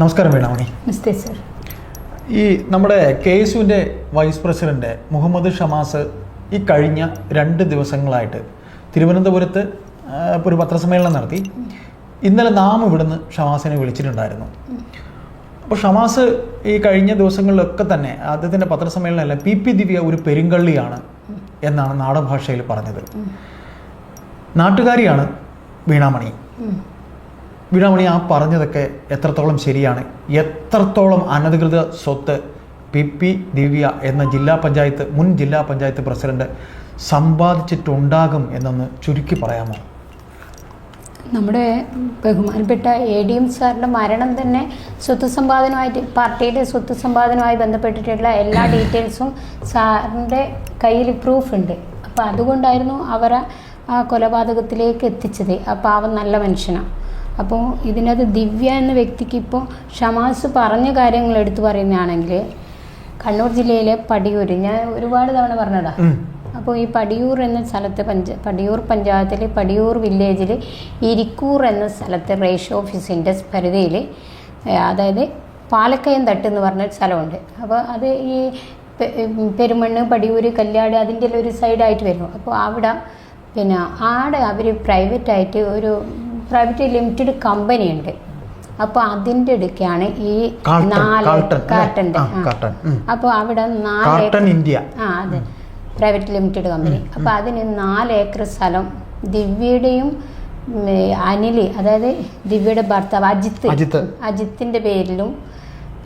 നമസ്കാരം വീണാമണി നമസ്തേ സർ. ഈ നമ്മുടെ കെ എസ് യുവിന്റെ വൈസ് പ്രസിഡന്റ് മുഹമ്മദ് ഷമാസ് ഈ കഴിഞ്ഞ രണ്ട് ദിവസങ്ങളായിട്ട് തിരുവനന്തപുരത്ത് ഒരു പത്രസമ്മേളനം നടത്തി. ഇന്നലെ നാം ഇവിടുന്ന് ഷമാസിനെ വിളിച്ചിട്ടുണ്ടായിരുന്നു. അപ്പോൾ ഷമാസ് ഈ കഴിഞ്ഞ ദിവസങ്ങളിലൊക്കെ തന്നെ അദ്ദേഹത്തിന്റെ പത്രസമ്മേളനമല്ല പി പി ദിവ്യ ഒരു പെരുങ്കള്ളിയാണ് എന്നാണ് നാടൻ ഭാഷയിൽ പറഞ്ഞത്. നാട്ടുകാരിയാണ് വീണാമണി. വീണാമണി ആ പറഞ്ഞതൊക്കെ എത്രത്തോളം ശരിയാണ്? എത്രത്തോളം അനധികൃത സ്വത്ത് പി പി ദിവ്യ എന്ന ജില്ലാ പഞ്ചായത്ത് മുൻ ജില്ലാ പഞ്ചായത്ത് പ്രസിഡന്റ് സമ്പാദിച്ചിട്ടുണ്ടാകും എന്നൊന്ന് ചുരുക്കി പറയാമോ? നമ്മുടെ ബഹുമാനപ്പെട്ട എ ഡി എം സാറിന്റെ മരണം തന്നെ സ്വത്ത് സമ്പാദനമായിട്ട് പാർട്ടിയുടെ സ്വത്ത് സമ്പാദനമായി ബന്ധപ്പെട്ടിട്ടുള്ള എല്ലാ ഡീറ്റെയിൽസും സാറിന്റെ കയ്യിൽ പ്രൂഫ് ഉണ്ട്. അപ്പോൾ അതുകൊണ്ടായിരുന്നു അവരെ ആ കൊലപാതകത്തിലേക്ക് എത്തിച്ചത്. അപ്പോൾ അവൻ നല്ല മനുഷ്യനാണ് അപ്പോൾ ഇതിനകത്ത് ദിവ്യ എന്ന വ്യക്തിക്ക് ഇപ്പോൾ ഷമാസ് പറഞ്ഞ കാര്യങ്ങൾ എടുത്തു പറയുന്നതാണെങ്കിൽ കണ്ണൂർ ജില്ലയിലെ പടിയൂർ ഞാൻ ഒരുപാട് തവണ പറഞ്ഞതാ. അപ്പോൾ ഈ പടിയൂർ എന്ന സ്ഥലത്ത് പഞ്ച പടിയൂർ പഞ്ചായത്തിൽ പടിയൂർ വില്ലേജിൽ ഇരിക്കൂർ എന്ന സ്ഥലത്ത് റേഷ് ഓഫീസിന്റെ പരിധിയിൽ അതായത് പാലക്കയം തട്ട് എന്ന് പറഞ്ഞ സ്ഥലമുണ്ട്. അപ്പോൾ അത് ഈ പെരുമണ്ണ് പടിയൂർ കല്യാട് അതിന്റെ ഒരു സൈഡായിട്ട് വരുന്നു. അപ്പോൾ അവിടെ പിന്നെ ആടെ അവർ പ്രൈവറ്റായിട്ട് ഒരു പ്രൈവറ്റ് ലിമിറ്റഡ് കമ്പനി ഉണ്ട്. അപ്പോൾ അതിന്റെ അടുക്കാണ് ഈ നാല്? കാർട്ടന്റെ അപ്പോൾ അവിടെ നാല് ഇന്ത്യ ആ അതെ. പ്രൈവറ്റ് ലിമിറ്റഡ് കമ്പനി അപ്പോൾ അതിന് നാല് ഏക്കർ സ്ഥലം ദിവ്യയുടെയും അനിൽ അനിൽ അതായത് ദിവ്യയുടെ ഭർത്താവ് അജിത്ത്. അജിത്ത്. അജിത്തിന്റെ പേരിലും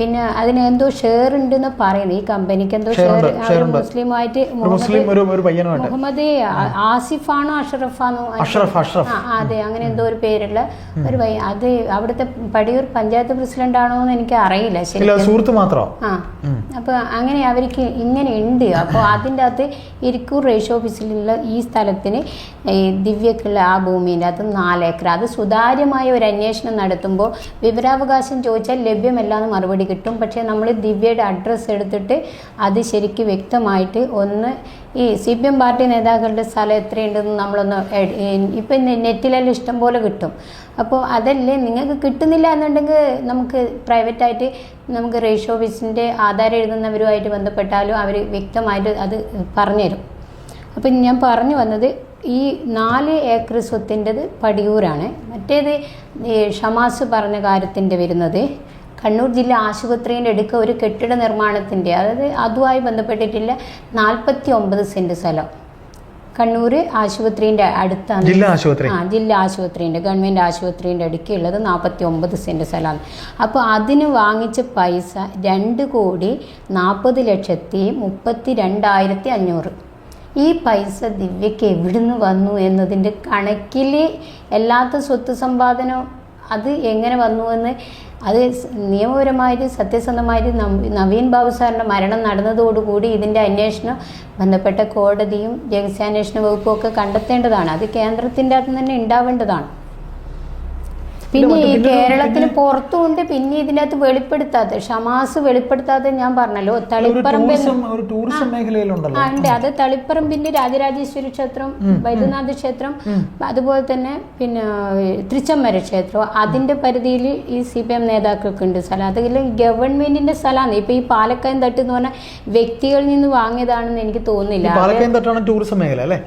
പിന്നെ അതിന് എന്തോ ഷെയർ ഉണ്ടെന്ന് പറയുന്നത് ഈ കമ്പനിക്ക് എന്തോ ഷെയർ. മുസ്ലിമായിട്ട് മുസ്ലിം ഒരു ഒരു മുഹമ്മദ് ആസിഫാണോ അഷറഫാണോ? അഷറഫ് അഷറഫ്. അതെ അങ്ങനെ എന്തോ ഒരു പേരുള്ള ഒരു പയ്യൻ അത് അവിടുത്തെ പടിയൂർ പഞ്ചായത്ത് പ്രസിഡന്റ് ആണോ എന്ന് എനിക്ക് അറിയില്ല ശരി സുഹൃത്ത് മാത്രമോ ആ. അപ്പൊ അങ്ങനെ അവർക്ക് ഇങ്ങനെ ഉണ്ട്. അപ്പോൾ അതിന്റെ അകത്ത് ഇരിക്കൂർ റേഷ്യോ ഓഫീസിലുള്ള ഈ സ്ഥലത്തിന് ദിവ്യക്കുള്ള ആ ഭൂമിന്റെ അത് നാലേക്കർ അത് സുതാര്യമായ ഒരു അന്വേഷണം നടത്തുമ്പോൾ വിവരാവകാശം ചോദിച്ചാൽ ലഭ്യമല്ല എന്ന് മറുപടി കിട്ടും. പക്ഷേ നമ്മൾ ദിവ്യയുടെ അഡ്രസ്സ് എടുത്തിട്ട് അത് ശരിക്ക് വ്യക്തമായിട്ട് ഒന്ന് ഈ സി പി എം പാർട്ടി നേതാക്കളുടെ സ്ഥലം എത്രയുണ്ടെന്ന് നമ്മളൊന്ന് ഇപ്പം നെറ്റിലെല്ലാം ഇഷ്ടം പോലെ കിട്ടും. അപ്പോൾ അതല്ലേ നിങ്ങൾക്ക് കിട്ടുന്നില്ല എന്നുണ്ടെങ്കിൽ നമുക്ക് പ്രൈവറ്റായിട്ട് നമുക്ക് റേഷ്യോ ഓഫീസിന്റെ ആധാരം എഴുതുന്നവരുമായിട്ട് ബന്ധപ്പെട്ടാലും അവർ വ്യക്തമായിട്ട് അത് പറഞ്ഞുതരും. അപ്പം ഞാൻ പറഞ്ഞു വന്നത് ഈ നാല് ഏക്കർ സ്വത്തിന്റെത് പടിയൂരാണ്. മറ്റേത് ഷമാസ് പറഞ്ഞ കാര്യത്തിന്റെ വരുന്നത് കണ്ണൂർ ജില്ലാ ആശുപത്രിയുടെ അടുക്ക ഒരു കെട്ടിട നിർമ്മാണത്തിന്റെ അതായത് അതുമായി ബന്ധപ്പെട്ടിട്ടില്ല നാൽപ്പത്തി ഒമ്പത് സെന്റ് സ്ഥലം. കണ്ണൂർ ആശുപത്രിന്റെ അടുത്താണ്. ജില്ലാ ആശുപത്രി? ആ ജില്ലാ ആശുപത്രിന്റെ ഗവൺമെന്റ് ആശുപത്രിന്റെ അടുക്കുള്ളത് നാൽപ്പത്തി ഒമ്പത് സെന്റ് സ്ഥലമാണ്. അപ്പോൾ അതിന് വാങ്ങിച്ച പൈസ രണ്ട് കോടി നാൽപ്പത് ലക്ഷത്തി മുപ്പത്തി രണ്ടായിരത്തി അഞ്ഞൂറ് ഈ പൈസ ദിവ്യക്ക് എവിടുന്ന് വന്നു എന്നതിന്റെ കണക്കിൽ എല്ലാത്ത സ്വത്ത് സമ്പാദനം അത് എങ്ങനെ വന്നു എന്ന് അത് നിയമപരമായിട്ട് സത്യസന്ധമായിട്ട് നവീൻ ബാബു സാറിന്റെ മരണം നടന്നതോടുകൂടി ഇതിന്റെ അന്വേഷണം ബന്ധപ്പെട്ട കോടതിയും രഹസ്യാന്വേഷണ വകുപ്പും ഒക്കെ കണ്ടെത്തേണ്ടതാണ്. അത് കേന്ദ്രത്തിന്റെ അകത്ത് തന്നെ ഉണ്ടാവേണ്ടതാണ്. പിന്നെ ഈ കേരളത്തിന് പുറത്തുകൊണ്ട് പിന്നെ ഇതിനകത്ത് വെളിപ്പെടുത്താതെ ഷമാസ് വെളിപ്പെടുത്താതെ ഞാൻ പറഞ്ഞല്ലോ തളിപ്പറമ്പിൽ ഒരു ടൂറിസം മേഖലയിലുണ്ടല്ലോ. ഉണ്ട്. അത് തളിപ്പറമ്പിന്റെ രാജരാജേശ്വരി ക്ഷേത്രം വൈദ്യനാഥ ക്ഷേത്രം അതുപോലെ തന്നെ പിന്നെ തൃച്ചമ്മര ക്ഷേത്രം. അതിന്റെ പരിധിയിൽ ഈ സി പി എം നേതാക്കൾക്ക് ഉണ്ട് സ്ഥലം അതിൽ ഗവൺമെന്റിന്റെ സ്ഥലമാണ്. ഇപ്പൊ ഈ പാലക്കയം തട്ട് എന്ന് പറഞ്ഞാൽ വ്യക്തികളിൽ നിന്ന് വാങ്ങിയതാണെന്ന് എനിക്ക് തോന്നുന്നില്ല. പാലക്കയം തട്ടാണ് ടൂറിസം മേഖല അല്ലേ?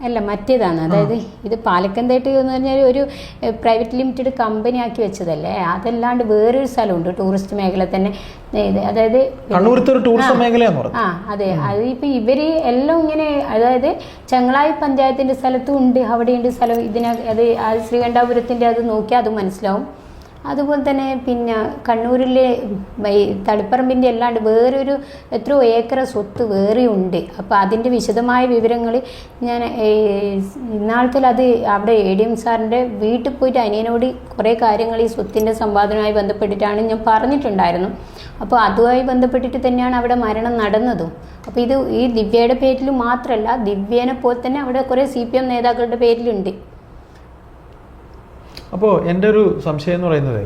അല്ല മറ്റേതാണ്. അതായത് ഇത് പാലക്കന്തേട്ട് എന്ന് പറഞ്ഞാൽ ഒരു പ്രൈവറ്റ് ലിമിറ്റഡ് കമ്പനി ആക്കി വെച്ചതല്ലേ? അതല്ലാണ്ട് വേറൊരു സ്ഥലമുണ്ട് ടൂറിസ്റ്റ് മേഖല തന്നെ. ഇത് അതായത് ടൂറിസം ആ. അതെ. അത് ഇപ്പം ഇവർ എല്ലാം ഇങ്ങനെ അതായത് ചങ്ങളായി പഞ്ചായത്തിന്റെ സ്ഥലത്തും ഉണ്ട് അവിടെയുണ്ട് സ്ഥലം. ഇതിനെ അത് ശ്രീകണ്ഠാപുരത്തിന്റെ അത് നോക്കിയാൽ അത് മനസ്സിലാവും. അതുപോലെ തന്നെ പിന്നെ കണ്ണൂരിലെ തളിപ്പറമ്പിന്റെ അല്ലാണ്ട് വേറൊരു എത്രയോ ഏക്കർ സ്വത്ത് വേറെയുണ്ട്. അപ്പോൾ അതിന്റെ വിശദമായ വിവരങ്ങൾ ഞാൻ ഇന്നാളത്തിൽ അത് അവിടെ എ ഡി എം സാറിന്റെ വീട്ടിൽ പോയിട്ട് അനിയനോട് കുറേ കാര്യങ്ങൾ ഈ സ്വത്തിന്റെ സമ്പാദനവുമായി ബന്ധപ്പെട്ടിട്ടാണ് ഞാൻ പറഞ്ഞിട്ടുണ്ടായിരുന്നു. അപ്പോൾ അതുമായി ബന്ധപ്പെട്ടിട്ട് തന്നെയാണ് അവിടെ മരണം നടന്നതും. അപ്പോൾ ഇത് ഈ ദിവ്യയുടെ പേരിൽ മാത്രമല്ല ദിവ്യേനെ പോലെ തന്നെ അവിടെ കുറേ സി പി എം നേതാക്കളുടെ പേരിലുണ്ട്. അപ്പോൾ എന്റെ ഒരു സംശയം എന്ന് പറയുന്നത്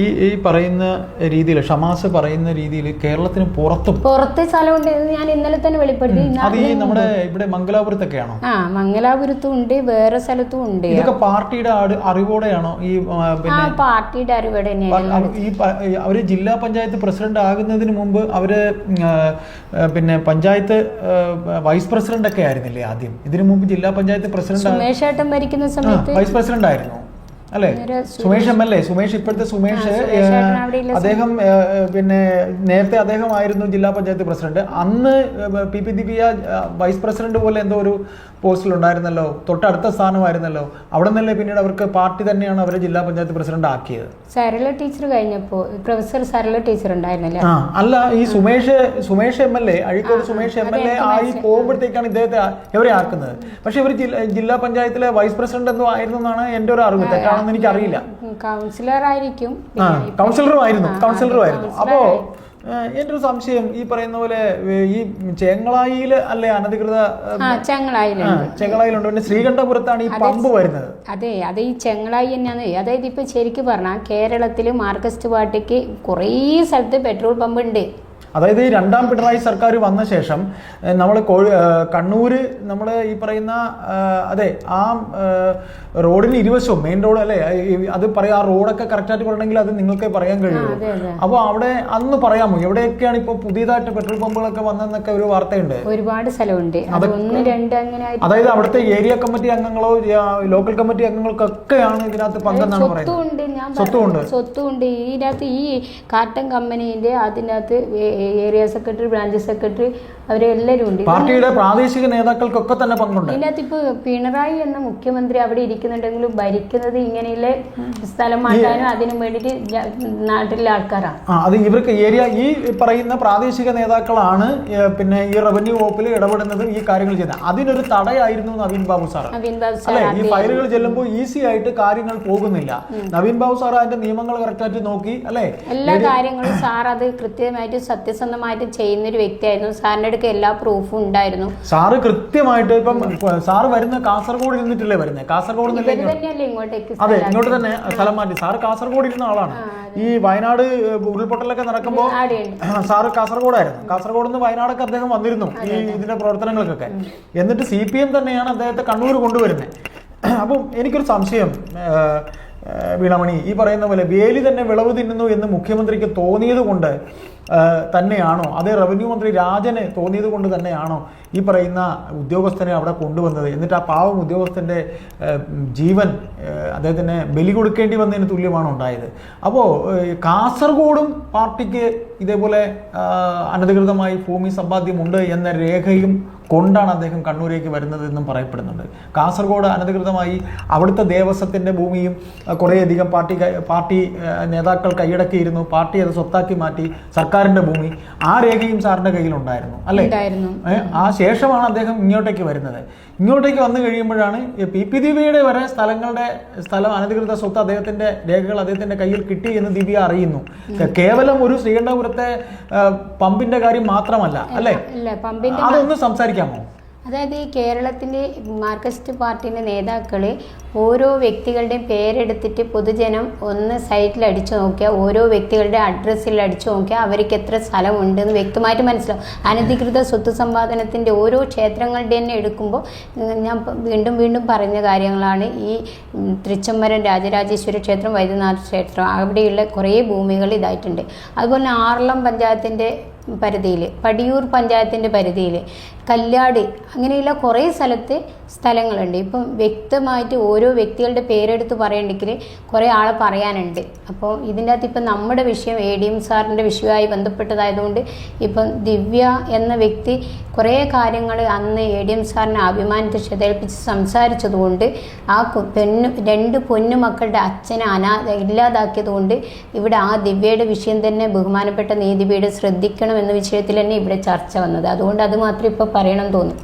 ഈ ഈ പറയുന്ന രീതിയിൽ ഷമാസ് പറയുന്ന രീതിയിൽ കേരളത്തിന് പുറത്തും പുറത്തെ സ്ഥലമുണ്ട് ഞാൻ ഇന്നലെ തന്നെ വെളിപ്പെടുത്തി. അത് ഈ നമ്മുടെ ഇവിടെ മംഗലാപുരത്തൊക്കെയാണോ? ആ മംഗലാപുരത്തും ഉണ്ട് വേറെ സ്ഥലത്തും ഉണ്ട്. ഇതൊക്കെ പാർട്ടിയുടെ അറിവോടെയാണോ ഈ പിന്നെ പാർട്ടിയുടെ അറിവോടെ തന്നെയാണ് ഈ അവർ ജില്ലാ പഞ്ചായത്ത് പ്രസിഡന്റ് ആകുന്നതിന് മുമ്പ് അവർ പിന്നെ പഞ്ചായത്ത് വൈസ് പ്രസിഡന്റ് ഒക്കെ ആയിരുന്നില്ലേ ആദ്യം? ഇതിനു മുമ്പ് ജില്ലാ പഞ്ചായത്ത് പ്രസിഡന്റ് സുമേഷ് ഏട്ടൻ ഭരിക്കുന്ന സമയത്ത് വൈസ് പ്രസിഡന്റ് ആയിരുന്നു. അല്ലേ? Sumesh M L A. Sumesh ഇപ്പോഴത്തെ സുമേഷ്. അദ്ദേഹം പിന്നെ നേരത്തെ അദ്ദേഹം ആയിരുന്നു ജില്ലാ പഞ്ചായത്ത് പ്രസിഡന്റ്. അന്ന് P P Divya vice president പോലെ എന്തോ ഒരു പോസ്റ്റിൽ ഉണ്ടായിരുന്നല്ലോ തൊട്ടടുത്ത സ്ഥാനമായിരുന്നല്ലോ. അവിടെ നിന്നല്ലേ പിന്നീട് അവർക്ക് പാർട്ടി തന്നെയാണ് അവരെ ജില്ലാ പഞ്ചായത്ത് പ്രസിഡന്റ് ആക്കിയത്? സരള ടീച്ചർ കഴിഞ്ഞപ്പോ പ്രൊഫസർ സരള ടീച്ചർ ഉണ്ടായിരുന്നല്ലേ? ആ അല്ല ഈ Sumesh Sumesh M L A Azhikode Sumesh M L A ആയി. പോകുമ്പോഴത്തേക്കാണ് ഇദ്ദേഹത്തെ ഇവരെ ആക്കുന്നത്. പക്ഷെ ഇവർ ജില്ലാ പഞ്ചായത്തിലെ വൈസ് പ്രസിഡന്റ് എന്തോ ആയിരുന്നു എന്നാണ് എന്റെ ഒരു അറിവ്. തെറ്റാണെന്ന് എനിക്കറിയില്ല. കൗൺസിലർ ആയിരിക്കും ആ കൗൺസിലറും ആയിരുന്നു കൗൺസിലറും ആയിരുന്നു അപ്പോ എന്റെ എന്റെ ഒരു സംശയം ഈ പറയുന്ന പോലെ ഈ ചേങ്ങളായിൽ അല്ലേ അനധികൃത ചെങ്ങളായിലുണ്ട്. പിന്നെ ശ്രീകണ്ഠപുരത്താണ് ഈ പമ്പ് വരുന്നത്. അതെ അത് ഈ ചെങ്ങളായി തന്നെയാണ്. അതായത് ഇപ്പൊ ശരിക്കും പറഞ്ഞാൽ കേരളത്തിൽ മാർക്കസ്റ്റ് പാർട്ടിക്ക് കുറേ സ്ഥലത്ത് പെട്രോൾ പമ്പ് ഉണ്ട് അതായത് ഈ രണ്ടാം പിണറായി സർക്കാർ വന്ന ശേഷം നമ്മൾ കണ്ണൂർ നമ്മൾ ഈ പറയുന്ന അതെ ആ റോഡിന് ഇരുവശവും മെയിൻ റോഡ് അല്ലേ അത് പറയാം ആ റോഡൊക്കെ കറക്റ്റായിട്ട് പറയണമെങ്കിൽ അത് നിങ്ങൾക്ക് പറയാൻ കഴിയുള്ളൂ. അപ്പോൾ അവിടെ അന്ന് പറയാമോ? എവിടെയൊക്കെയാണ് ഇപ്പോൾ പുതിയതായിട്ട് പെട്രോൾ പമ്പുകളൊക്കെ വന്നെന്നൊക്കെ ഒരു വാർത്തയുണ്ട്. ഒരുപാട് സ്ഥലമുണ്ട്. അതായത് അവിടുത്തെ ഏരിയ കമ്മിറ്റി അംഗങ്ങളോ ലോക്കൽ കമ്മിറ്റി അംഗങ്ങൾക്കൊക്കെയാണ് ഇതിനകത്ത് പങ്കെന്നാണ് പറയുന്നത്? സ്വത്തുണ്ട് ഇതിനകത്ത് ഈ കാട്ടൻ കമ്പനീന്റെ അതിനകത്ത് ഏരിയ സെക്രട്ടറി ബ്രാഞ്ച് സെക്രട്ടറി അവരെല്ലാവരും ഉണ്ട്. പാർട്ടിയുടെ പ്രാദേശിക നേതാക്കൾക്കൊക്കെ തന്നെ പങ്കുണ്ട്. ഇതിനകത്ത് ഇപ്പൊ പിണറായി എന്ന മുഖ്യമന്ത്രി അവിടെ ഇരിക്കുന്നുണ്ടെങ്കിലും ഭരിക്കുന്നത് ഇങ്ങനെയുള്ള സ്ഥലം മാറ്റാനും അതിനു വേണ്ടിയിട്ട് നാട്ടിലെ ആൾക്കാരാണ്. ആ അത് ഇവർക്ക് ഏരിയ ഈ പറയുന്ന പ്രാദേശിക നേതാക്കളാണ് പിന്നെ ഈ റവന്യൂ വകുപ്പിൽ ഇടപെടുന്നത് ഈ കാര്യങ്ങൾ ചെയ്യുന്നത്. അതിനൊരു തടയായിരുന്നു നവീൻ ബാബു സാർ നവീൻ ബാബു അല്ലെ? സാർ ഈ ഫയലുകൾ ചെല്ലുമ്പോൾ ഈസി ആയിട്ട് കാര്യങ്ങൾ പോകുന്നില്ല. നവീൻ ബാബു സാർ അതിന്റെ നിയമങ്ങൾ കറക്റ്റായിട്ട് നോക്കി അല്ലെ? എല്ലാ കാര്യങ്ങളും സാർ അത് കൃത്യമായിട്ട് സത്യസന്ധമായിട്ട് ചെയ്യുന്ന ഒരു വ്യക്തിയായിരുന്നു. സാറിന്റെ അടുക്ക് എല്ലാ പ്രൂഫും ഉണ്ടായിരുന്നു. സാറ് കൃത്യമായിട്ട് ഇപ്പം സാറ് വരുന്ന കാസർഗോഡ് ഇരുന്നിട്ടില്ലേ വരുന്നത് കാസർഗോഡ് തന്നെയല്ലേ ഇങ്ങോട്ടേക്ക് അതെ ഇങ്ങോട്ട് തന്നെ സ്ഥലം മാറ്റി. സാറ് കാസർഗോഡ് ഇരുന്ന ആളാണ്. ഈ വയനാട് ഉരുൾപൊട്ടലൊക്കെ നടക്കുമ്പോൾ സാറ് കാസർഗോഡായിരുന്നു. കാസർഗോഡ് നിന്ന് വയനാടൊക്കെ അദ്ദേഹം വന്നിരുന്നു ഈ ഇതിന്റെ പ്രവർത്തനങ്ങൾക്കൊക്കെ. എന്നിട്ട് സി പി എം തന്നെയാണ് അദ്ദേഹത്തെ കണ്ണൂർ കൊണ്ടുവരുന്നത് അപ്പം എനിക്കൊരു സംശയം വീണമണി ഈ പറയുന്ന പോലെ വേലി തന്നെ വിളവ് തിന്നുന്നു എന്ന് മുഖ്യമന്ത്രിക്ക് തോന്നിയത് കൊണ്ട് തന്നെയാണോ? അതേ റവന്യൂ മന്ത്രി രാജന് തോന്നിയത് കൊണ്ട് തന്നെയാണോ ഈ പറയുന്ന ഉദ്യോഗസ്ഥനെ അവിടെ കൊണ്ടുവന്നത്? എന്നിട്ട് ആ പാവം ഉദ്യോഗസ്ഥന്റെ ജീവൻ അദ്ദേഹത്തിന് ബലി കൊടുക്കേണ്ടി വന്നതിന് തുല്യമാണ് ഉണ്ടായത്? അപ്പോൾ കാസർഗോഡും പാർട്ടിക്ക് ഇതേപോലെ അനധികൃതമായി ഭൂമി സമ്പാദ്യമുണ്ട് എന്ന രേഖയും കൊണ്ടാണ് അദ്ദേഹം കണ്ണൂരേക്ക് വരുന്നത് എന്നും പറയപ്പെടുന്നുണ്ട്. കാസർഗോഡ് അനധികൃതമായി അവിടുത്തെ ദേവസ്വത്തിന്റെ ഭൂമിയും കുറേയധികം പാർട്ടി പാർട്ടി നേതാക്കൾ കൈയടക്കിയിരുന്നു. പാർട്ടി അത് സ്വത്താക്കി മാറ്റി സർക്കാരിന്റെ ഭൂമി ആ രേഖയും സാറിന്റെ കയ്യിലുണ്ടായിരുന്നു. അല്ലേ? ആ ശേഷമാണ് അദ്ദേഹം ഇങ്ങോട്ടേക്ക് വരുന്നത്. ഇങ്ങോട്ടേക്ക് വന്നു കഴിയുമ്പോഴാണ് പി പി ദിവ്യയുടെ വരെ സ്ഥലങ്ങളുടെ സ്ഥലം അനധികൃത സ്വത്ത് അദ്ദേഹത്തിന്റെ രേഖകൾ അദ്ദേഹത്തിന്റെ കയ്യിൽ കിട്ടി എന്ന് ദിവ്യ അറിയുന്നു. കേവലം ഒരു ശ്രീകണ്ഠപുരത്തെ പമ്പിന്റെ കാര്യം മാത്രമല്ല അല്ലേ? അതൊന്നും പമ്പിന്റെ സംസാരിക്കാമോ അതായത് ഈ കേരളത്തിന്റെ മാർക്സിസ്റ്റ് പാർട്ടിന്റെ നേതാക്കൾ ഓരോ വ്യക്തികളുടെയും പേരെടുത്തിട്ട് പൊതുജനം ഒന്ന് സൈറ്റിൽ അടിച്ചു നോക്കിയാൽ ഓരോ വ്യക്തികളുടെ അഡ്രസ്സിൽ അടിച്ചു നോക്കിയാൽ അവർക്ക് എത്ര സ്ഥലമുണ്ടെന്ന് വ്യക്തമായിട്ട് മനസ്സിലാവും. അനധികൃത സ്വത്ത് സമ്പാദനത്തിന്റെ ഓരോ ക്ഷേത്രങ്ങളുടെ തന്നെ എടുക്കുമ്പോൾ ഞാൻ വീണ്ടും വീണ്ടും പറഞ്ഞ കാര്യങ്ങളാണ് ഈ തൃച്ചംബരം രാജരാജേശ്വര ക്ഷേത്രം വൈദ്യനാഥ ക്ഷേത്രം അവിടെയുള്ള കുറേ ഭൂമികൾ ഇതായിട്ടുണ്ട്. അതുപോലെ ആറളം പഞ്ചായത്തിന്റെ പരിധിയിൽ പടിയൂർ പഞ്ചായത്തിന്റെ പരിധിയിൽ കല്യാട് അങ്ങനെയുള്ള കുറേ സ്ഥലത്ത് സ്ഥലങ്ങളുണ്ട്. ഇപ്പം വ്യക്തമായിട്ട് ഓരോ വ്യക്തികളുടെ പേരെടുത്ത് പറയണ്ടെങ്കിൽ കുറേ ആളെ പറയാനുണ്ട്. അപ്പോൾ ഇതിന്റെ അകത്ത് ഇപ്പം നമ്മുടെ വിഷയം എ ഡി എം സാറിന്റെ വിഷയമായി ബന്ധപ്പെട്ടതായതുകൊണ്ട് ഇപ്പം ദിവ്യ എന്ന വ്യക്തി കുറേ കാര്യങ്ങൾ അന്ന് എ ഡി എം സാറിനെ അഭിമാനത്തെ ക്ഷതേൽപ്പിച്ച് സംസാരിച്ചതുകൊണ്ട് ആ പെണ്ണു രണ്ട് പൊന്നു മക്കളുടെ അച്ഛനെ അനാ ഇല്ലാതാക്കിയതുകൊണ്ട് ഇവിടെ ആ ദിവ്യയുടെ വിഷയം തന്നെ ബഹുമാനപ്പെട്ട നീതിപീഠം ശ്രദ്ധിക്കണം എന്ന വിഷയത്തിൽ തന്നെ ഇവിടെ ചർച്ച വന്നത്. അതുകൊണ്ട് അത് മാത്രം ഇപ്പോൾ പറയണം തോന്നി.